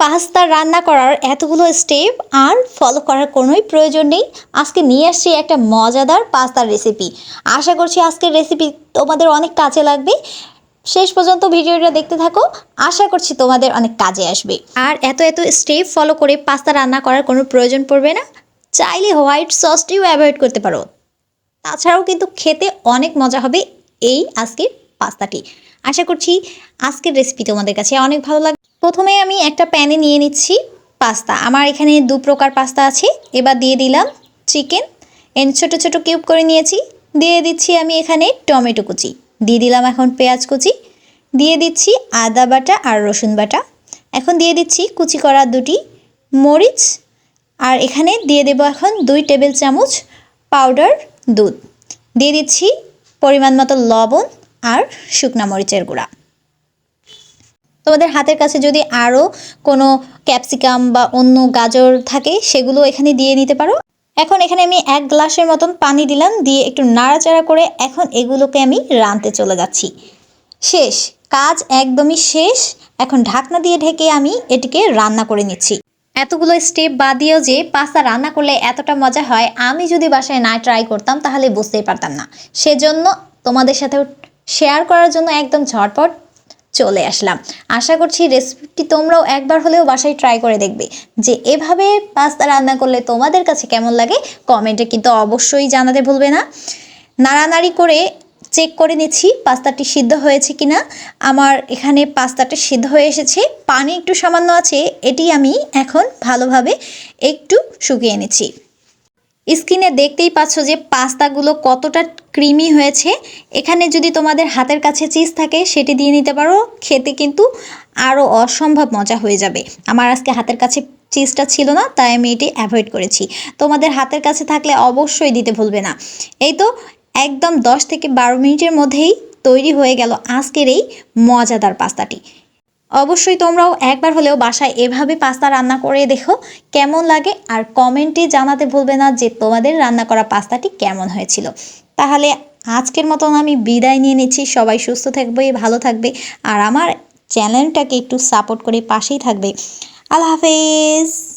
Pasta রান্না করার এতগুলো স্টেপ আর ফলো করার কোনোই প্রয়োজন নেই। আজকে নিয়ে আসছি একটা মজাদার পাস্তার রেসিপি আশা করছি আজকের রেসিপি তোমাদের অনেক কাজে লাগবে। শেষ পর্যন্ত ভিডিওটা দেখতে থাকো। আশা করছি তোমাদের অনেক কাজে আসবে। আর এত এত স্টেপ ফলো করে পাস্তা রান্না করার কোনো প্রয়োজন পড়বে না। চাইলে হোয়াইট সসটিও অ্যাভয়েড করতে পারো। তাছাড়াও কিন্তু খেতে অনেক মজা হবে। এই আজকের পাস্তাটি। আশা করছি আজকের রেসিপি তোমাদের কাছে অনেক ভালো লাগবে প্রথমে আমি একটা প্যানে নিয়ে নিচ্ছি পাস্তা। আমার এখানে দু প্রকার পাস্তা আছে। এবার দিয়ে দিলাম চিকেন এন ছোটো ছোটো কিউব করে নিয়েছি। দিয়ে দিচ্ছি আমি এখানে টমেটো কুচি। দিয়ে দিলাম এখন পেঁয়াজ কুচি। দিয়ে দিচ্ছি আদা বাটা আর রসুন বাটা। এখন দিয়ে দিচ্ছি কুচি করা দুটি মরিচ। আর এখানে দিয়ে দেবো এখন দুই টেবিল চামচ পাউডার দুধ। দিয়ে দিচ্ছি পরিমাণ মতো লবণ। আর শুকনা মরিচের গুঁড়া। তোমাদের হাতের কাছে যদি আরও কোনো ক্যাপসিকাম বা অন্য গাজর থাকে, সেগুলো এখানে দিয়ে নিতে পারো। এখন এখানে আমি এক গ্লাসের মতন পানি দিলাম, দিয়ে একটু নাড়াচাড়া করে এখন এগুলোকে আমি রাঁধতে চলে যাচ্ছি। শেষ, কাজ একদমই শেষ। এখন ঢাকনা দিয়ে ঢেকে আমি এটিকে রান্না করে নিচ্ছি। এতগুলো স্টেপ বাদ দিয়েও যে পাস্তা রান্না করলে এতটা মজা হয়, আমি যদি বাসায় না ট্রাই করতাম, তাহলে বুঝতেই পারতাম না। সেজন্য তোমাদের সাথেও শেয়ার করার জন্য একদম ঝটপট চলে আসলাম। আশা করছি রেসিপিটি তোমরাও একবার হলেও বাসায় ট্রাই করে দেখবে যে এভাবে পাস্তা রান্না করলে তোমাদের কাছে কেমন লাগে কমেন্টে কিন্তু অবশ্যই জানাতে ভুলবে না। নাড়ানাড়ি করে চেক করে নিচ্ছি পাস্তাটি সিদ্ধ হয়েছে কি না আমার এখানে পাস্তাটা সিদ্ধ হয়ে এসেছে। পানি একটু সামান্য আছে, এটি আমি এখন ভালোভাবে একটু শুকিয়ে নিচ্ছি। স্কিনে দেখতেই পাচ্ছ যে পাস্তাগুলো কতটা ক্রিমি হয়েছে। এখানে যদি তোমাদের হাতের কাছে চিজ থাকে, সেটি দিয়ে নিতে পারো। খেতে কিন্তু আরও অসম্ভব মজা হয়ে যাবে। আমার আজকে হাতের কাছে চিজটা ছিল না, তাই আমি এটি অ্যাভয়েড করেছি। তোমাদের হাতের কাছে থাকলে অবশ্যই দিতে ভুলবে না। এই তো একদম দশ থেকে বারো মিনিটের মধ্যেই তৈরি হয়ে গেল আজকের এই মজাদার পাস্তাটি। অবশ্যই তোমরাও একবার হলেও বাসায় এভাবে পাস্তা রান্না করে দেখো কেমন লাগে আর কমেন্টে জানাতে ভুলবে না যে তোমাদের রান্না করা পাস্তাটি কেমন হয়েছিল। তাহলে আজকের মতন আমি বিদায় নিয়ে নিচ্ছি। সবাই সুস্থ থাকবে, ভালো থাকবে আর আমার চ্যানেলটাকে একটু সাপোর্ট করে পাশেই থাকবে। আল্লাহ হাফেজ।